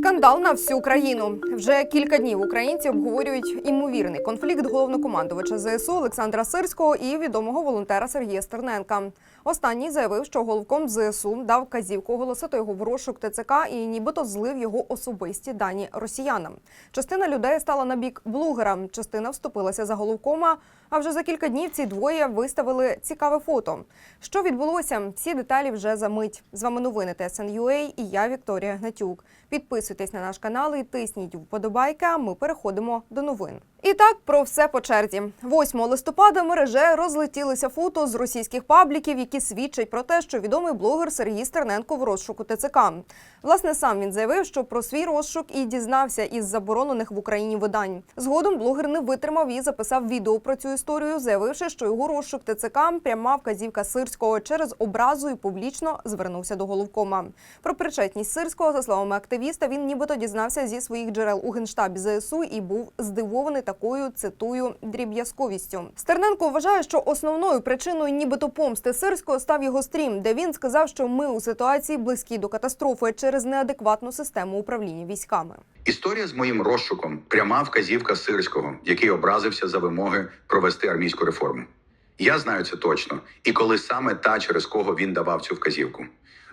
Скандал на всю країну. Вже кілька днів українці обговорюють імовірний конфлікт головнокомандувача ЗСУ Олександра Сирського і відомого волонтера Сергія Стерненка. Останній заявив, що головком ЗСУ дав казівку оголосити його в розшук ТЦК і нібито злив його особисті дані росіянам. Частина людей стала на бік блогера, частина вступилася за головкома. А вже за кілька днів ці двоє виставили цікаве фото. Що відбулося? Всі деталі вже за мить. З вами новини ТСН.UA і я Вікторія Гнатюк. Підписуйтесь на наш канал і тисніть вподобайки. А ми переходимо до новин. І так про все по черзі. 8 листопада мереже розлетілися фото з російських пабліків, які свідчать про те, що відомий блогер Сергій Стерненко в розшуку ТЦК. Власне, сам він заявив, що про свій розшук і дізнався із заборонених в Україні видань. Згодом блогер не витримав і записав відео про цю історію, заявивши, що його розшук ТЦК пряма вказівка Сирського через образу і публічно звернувся до головкома. Про причетність Сирського, за словами активіста, він нібито дізнався зі своїх джерел у генштабі ЗСУ і був здивований такою цитую дріб'язковістю. Стерненко вважає, що основною причиною нібито помсти Сирського став його стрім, де він сказав, що ми у ситуації близькій до катастрофи через неадекватну систему управління військами. Історія з моїм розшуком пряма вказівка Сирського, який образився за вимоги провести армійську реформу. Я знаю це точно, і коли саме та, через кого він давав цю вказівку.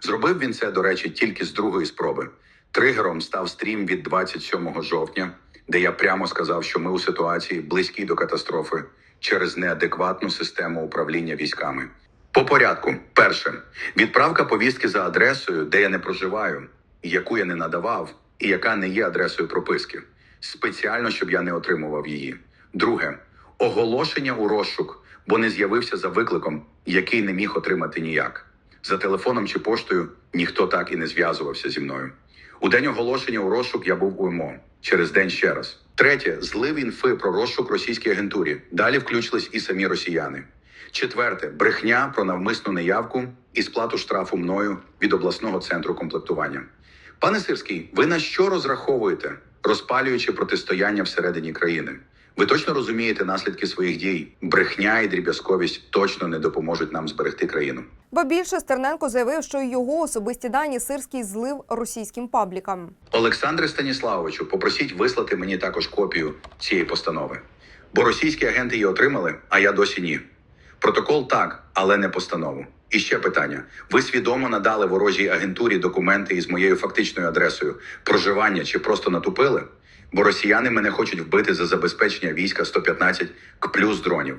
Зробив він це, до речі, тільки з другої спроби. Тригером став стрім від 27 жовтня, де я прямо сказав, що ми у ситуації близькій до катастрофи через неадекватну систему управління військами. По порядку, перше, відправка повістки за адресою, де я не проживаю, яку я не надавав, і яка не є адресою прописки, спеціально, щоб я не отримував її. Друге, оголошення у розшук, бо не з'явився за викликом, який не міг отримати ніяк. За телефоном чи поштою ніхто так і не зв'язувався зі мною. У день оголошення у розшук я був у МО. Через день ще раз. Третє злив інфи про розшук російській агентурі. Далі включились і самі росіяни. Четверте брехня про навмисну неявку і сплату штрафу мною від обласного центру комплектування. Пане Сирський, ви на що розраховуєте, розпалюючи протистояння всередині країни? Ви точно розумієте наслідки своїх дій? Брехня і дріб'язковість точно не допоможуть нам зберегти країну. Ба більше Стерненко заявив, що його особисті дані Сирський злив російським паблікам. Олександре Станіславовичу, попросіть вислати мені також копію цієї постанови. Бо російські агенти її отримали, а я досі ні. Протокол так, але не постанову. І ще питання: ви свідомо надали ворожій агентурі документи із моєю фактичною адресою проживання чи просто натупили? Бо росіяни мене хочуть вбити за забезпечення війська 115 к плюс дронів.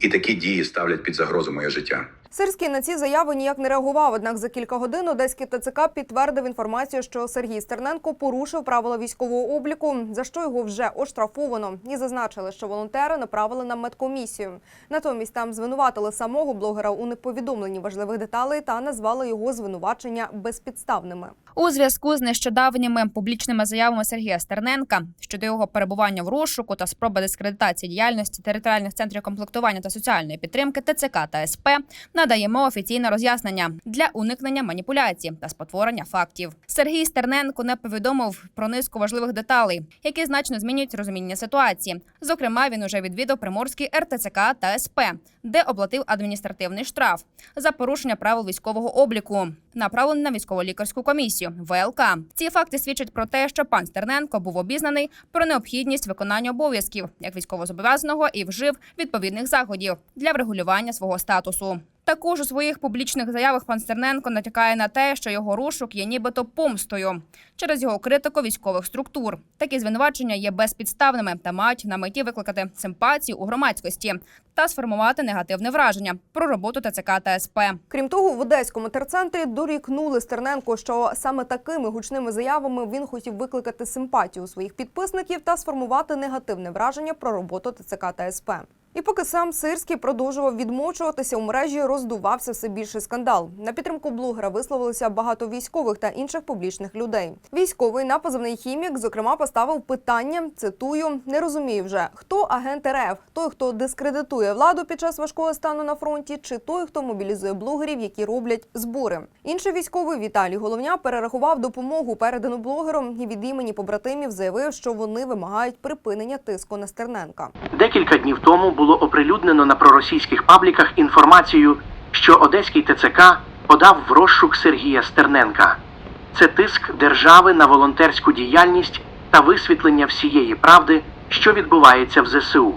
І такі дії ставлять під загрозу моє життя. Сирський на ці заяви ніяк не реагував. Однак за кілька годин одеський ТЦК підтвердив інформацію, що Сергій Стерненко порушив правила військового обліку, за що його вже оштрафовано, і зазначили, що волонтери направили на медкомісію. Натомість там звинуватили самого блогера у неповідомленні важливих деталей та назвали його звинувачення безпідставними. У зв'язку з нещодавніми публічними заявами Сергія Стерненка щодо його перебування в розшуку та спроби дискредитації діяльності територіальних центрів комплектування та соціальної підтримки ТЦК та СП надаємо офіційне роз'яснення для уникнення маніпуляцій та спотворення фактів. Сергій Стерненко не повідомив про низку важливих деталей, які значно змінюють розуміння ситуації. Зокрема, він уже відвідав Приморський РТЦК та СП, де оплатив адміністративний штраф за порушення правил військового обліку, направлений на військово-лікарську комісію ВЛК. Ці факти свідчать про те, що пан Стерненко був обізнаний про необхідність виконання обов'язків як військовозобов'язаного і вжив відповідних заходів для врегулювання свого статусу. Також у своїх публічних заявах пан Стерненко натякає на те, що його розшук є нібито помстою через його критику військових структур. Такі звинувачення є безпідставними та мають на меті викликати симпатію у громадськості та сформувати негативне враження про роботу ТЦК та СП. Крім того, в одеському терцентрі дорікнули Стерненко, що саме такими гучними заявами він хотів викликати симпатію своїх підписників та сформувати негативне враження про роботу ТЦК та СП. І поки сам Сирський продовжував відмовчуватися, у мережі роздувався все більший скандал. На підтримку блогера висловилися багато військових та інших публічних людей. Військовий на позивний хімік, зокрема, поставив питання. Цитую: не розумію вже хто агент РФ, той, хто дискредитує владу під час важкого стану на фронті, чи той, хто мобілізує блогерів, які роблять збори. Інший військовий Віталій Головня перерахував допомогу, передану блогером, і від імені побратимів заявив, що вони вимагають припинення тиску на Стерненка. Декілька днів тому було оприлюднено на проросійських пабліках інформацію, що одеський ТЦК подав в розшук Сергія Стерненка. це тиск держави на волонтерську діяльність та висвітлення всієї правди, що відбувається в ЗСУ.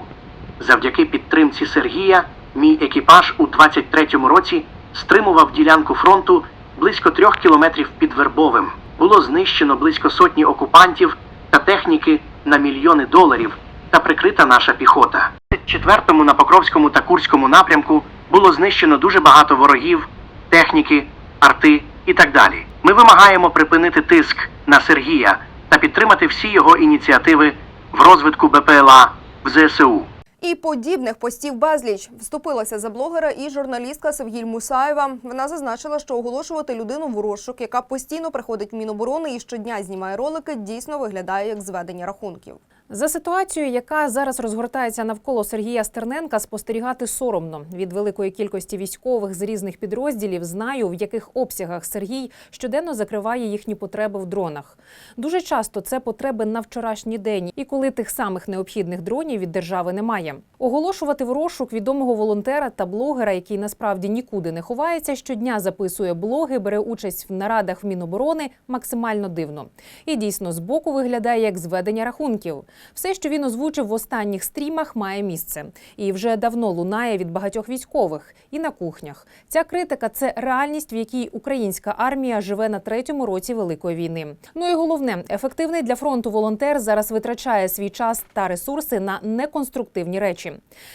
Завдяки підтримці Сергія, мій екіпаж у 23-му році стримував ділянку фронту близько трьох кілометрів під Вербовим. Було знищено близько сотні окупантів та техніки на мільйони доларів та прикрита наша піхота. Четвертому на Покровському та Курському напрямку було знищено дуже багато ворогів, техніки, арти і так далі. Ми вимагаємо припинити тиск на Сергія та підтримати всі його ініціативи в розвитку БПЛА в ЗСУ. І подібних постів безліч вступилася за блогера і журналістка Севгіль Мусаєва. Вона зазначила, що оголошувати людину в розшук, яка постійно приходить в Міноборони і щодня знімає ролики, дійсно виглядає як зведення рахунків. За ситуацією, яка зараз розгортається навколо Сергія Стерненка, спостерігати соромно від великої кількості військових з різних підрозділів. Знаю, в яких обсягах Сергій щоденно закриває їхні потреби в дронах. Дуже часто це потреби на вчорашній день, і коли тих самих необхідних дронів від держави немає. Оголошувати в розшук відомого волонтера та блогера, який насправді нікуди не ховається, щодня записує блоги, бере участь в нарадах в Міноборони, максимально дивно. І дійсно збоку виглядає як зведення рахунків. Все, що він озвучив в останніх стрімах, має місце і вже давно лунає від багатьох військових і на кухнях. Ця критика це реальність, в якій українська армія живе на третьому році великої війни. Ну і головне, ефективний для фронту волонтер зараз витрачає свій час та ресурси на неконструктивні речі.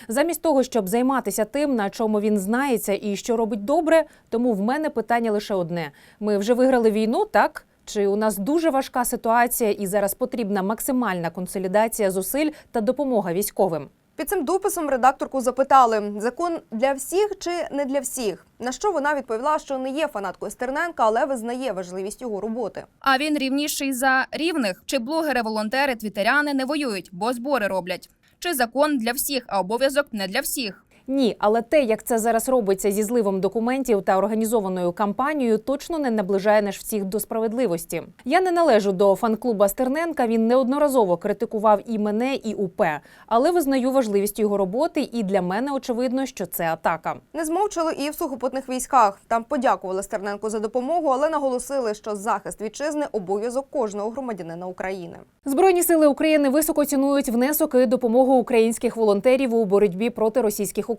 Замість того, щоб займатися тим, на чому він знається і що робить добре, тому в мене питання лише одне: ми вже виграли війну, так? Чи у нас дуже важка ситуація і зараз потрібна максимальна консолідація зусиль та допомога військовим? Під цим дописом редакторку запитали: закон для всіх чи не для всіх? На що вона відповіла, що не є фанаткою Стерненка, але визнає важливість його роботи. А він рівніший за рівних. Чи блогери, волонтери, твітеряни не воюють, бо збори роблять? Чи закон для всіх, а обов'язок не для всіх? Ні, але те, як це зараз робиться зі зливом документів та організованою кампанією, точно не наближає наш всіх до справедливості. Я не належу до фан-клуба Стерненка. Він неодноразово критикував і мене, і УП, але визнаю важливість його роботи. І для мене очевидно, що це атака. Не змовчали і в сухопутних військах. Там подякували Стерненку за допомогу, але наголосили, що захист вітчизни обов'язок кожного громадянина України. Збройні сили України високо цінують внесок і допомогу українських волонтерів у боротьбі проти російських окупантів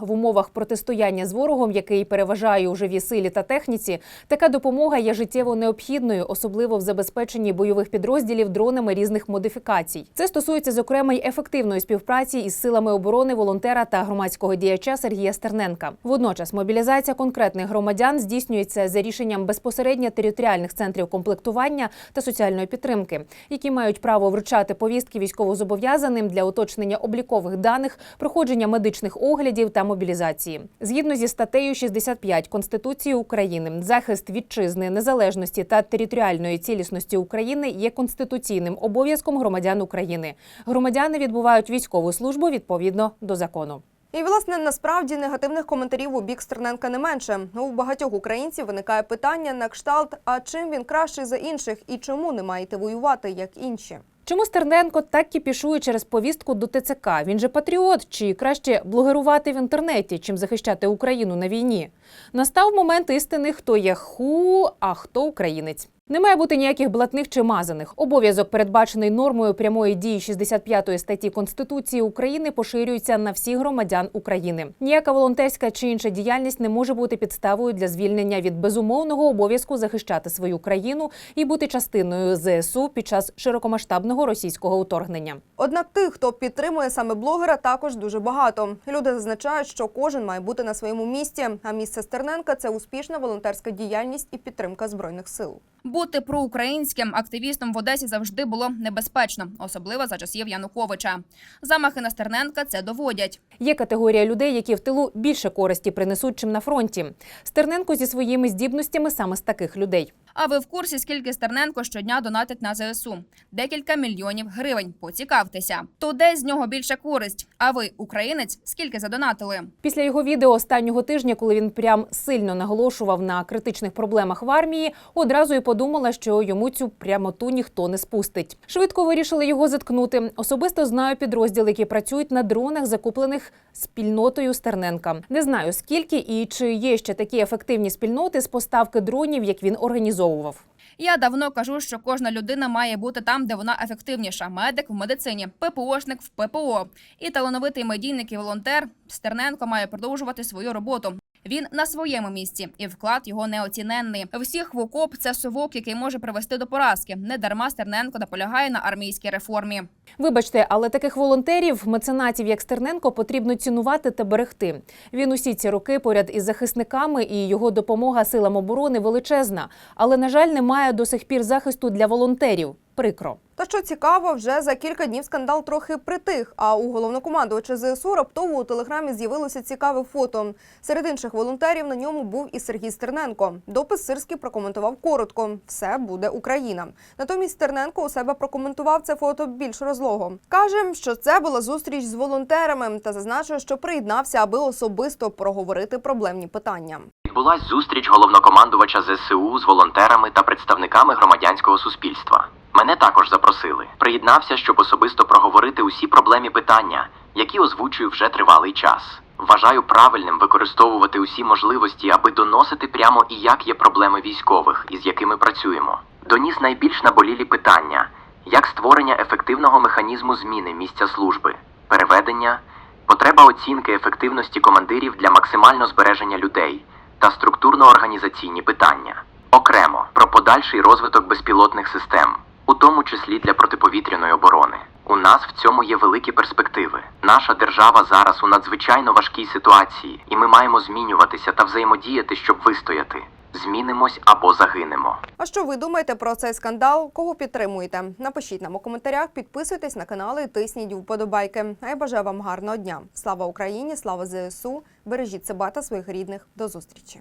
в умовах протистояння з ворогом, який переважає у живій силі та техніці. Така допомога є життєво необхідною, особливо в забезпеченні бойових підрозділів дронами різних модифікацій. Це стосується зокрема й ефективної співпраці із силами оборони волонтера та громадського діяча Сергія Стерненка. Водночас мобілізація конкретних громадян здійснюється за рішенням безпосередньо територіальних центрів комплектування та соціальної підтримки, які мають право вручати повістки військовозобов'язаним для уточнення облікових даних, проходження медичних оглядів та мобілізації. Згідно зі статтею 65 Конституції України, захист вітчизни, незалежності та територіальної цілісності України є конституційним обов'язком громадян України. Громадяни відбувають військову службу відповідно до закону. І власне насправді негативних коментарів у бік Стерненка не менше. У багатьох українців виникає питання на кшталт: а чим він кращий за інших і чому не маєте воювати як інші? Чому Стерненко так кіпішує через повістку до ТЦК? Він же патріот, чи краще блогерувати в інтернеті, чим захищати Україну на війні? Настав момент істини, хто є ху, а хто українець. Не має бути ніяких блатних чи мазаних. Обов'язок, передбачений нормою прямої дії 65 статті Конституції України, поширюється на всіх громадян України. Ніяка волонтерська чи інша діяльність не може бути підставою для звільнення від безумовного обов'язку захищати свою країну і бути частиною ЗСУ під час широкомасштабного російського вторгнення. Однак тих, хто підтримує саме блогера, також дуже багато. Люди зазначають, що кожен має бути на своєму місці. А місце Стерненка це успішна волонтерська діяльність і підтримка збройних сил. Бути проукраїнським активістом в Одесі завжди було небезпечно, особливо за часів Януковича. Замахи на Стерненка це доводять. Є категорія людей, які в тилу більше користі принесуть, чим на фронті. Стерненко зі своїми здібностями саме з таких людей. А ви в курсі, скільки Стерненко щодня донатить на ЗСУ? Декілька мільйонів гривень. Поцікавтеся. То де з нього більша користь? А ви, українець, скільки задонатили? Після його відео останнього тижня, коли він прям сильно наголошував на критичних проблемах в армії, одразу і подумала, що йому цю прямоту ніхто не спустить. Швидко вирішили його заткнути. Особисто знаю підрозділи, які працюють на дронах, закуплених спільнотою Стерненка. Не знаю скільки і чи є ще такі ефективні спільноти з поставки дронів, як він організовував. Я давно кажу, що кожна людина має бути там, де вона ефективніша. Медик в медицині, ППОшник в ППО. І талановитий медійник і волонтер Стерненко має продовжувати свою роботу. Він на своєму місці, і вклад його неоціненний. Всіх в окоп це совок, який може привести до поразки. Не дарма Стерненко наполягає на армійській реформі. Вибачте, але таких волонтерів, меценатів як Стерненко, потрібно цінувати та берегти. Він усі ці роки поряд із захисниками, і його допомога силам оборони величезна. Але на жаль, немає до сих пір захисту для волонтерів. Прикро. Та що цікаво, вже за кілька днів скандал трохи притих. А у головнокомандувача ЗСУ раптово у телеграмі з'явилося цікаве фото. Серед інших волонтерів на ньому був і Сергій Стерненко. Допис Сирський прокоментував коротко: все буде Україна. Натомість Стерненко у себе прокоментував це фото більш розлого. каже, що це була зустріч з волонтерами та зазначив, що приєднався, аби особисто проговорити проблемні питання. Відбулась зустріч головнокомандувача ЗСУ з волонтерами та представниками громадянського суспільства. Мене також запросили. Приєднався, щоб особисто проговорити усі проблемні питання, які озвучую вже тривалий час. Вважаю правильним використовувати усі можливості, аби доносити прямо і як є проблеми військових, із якими працюємо. Доніс найбільш наболілі питання, як створення ефективного механізму зміни місця служби, переведення, потреба оцінки ефективності командирів для максимального збереження людей та структурно-організаційні питання. Окремо про подальший розвиток безпілотних систем, у тому числі для протиповітряної оборони. У нас в цьому є великі перспективи. Наша держава зараз у надзвичайно важкій ситуації, і ми маємо змінюватися та взаємодіяти, щоб вистояти. Змінимось або загинемо. А що ви думаєте про цей скандал? Кого підтримуєте? Напишіть нам у коментарях, підписуйтесь на канали, тисніть вподобайки. А я бажаю вам гарного дня. Слава Україні! Слава ЗСУ! Бережіть себе та своїх рідних. До зустрічі!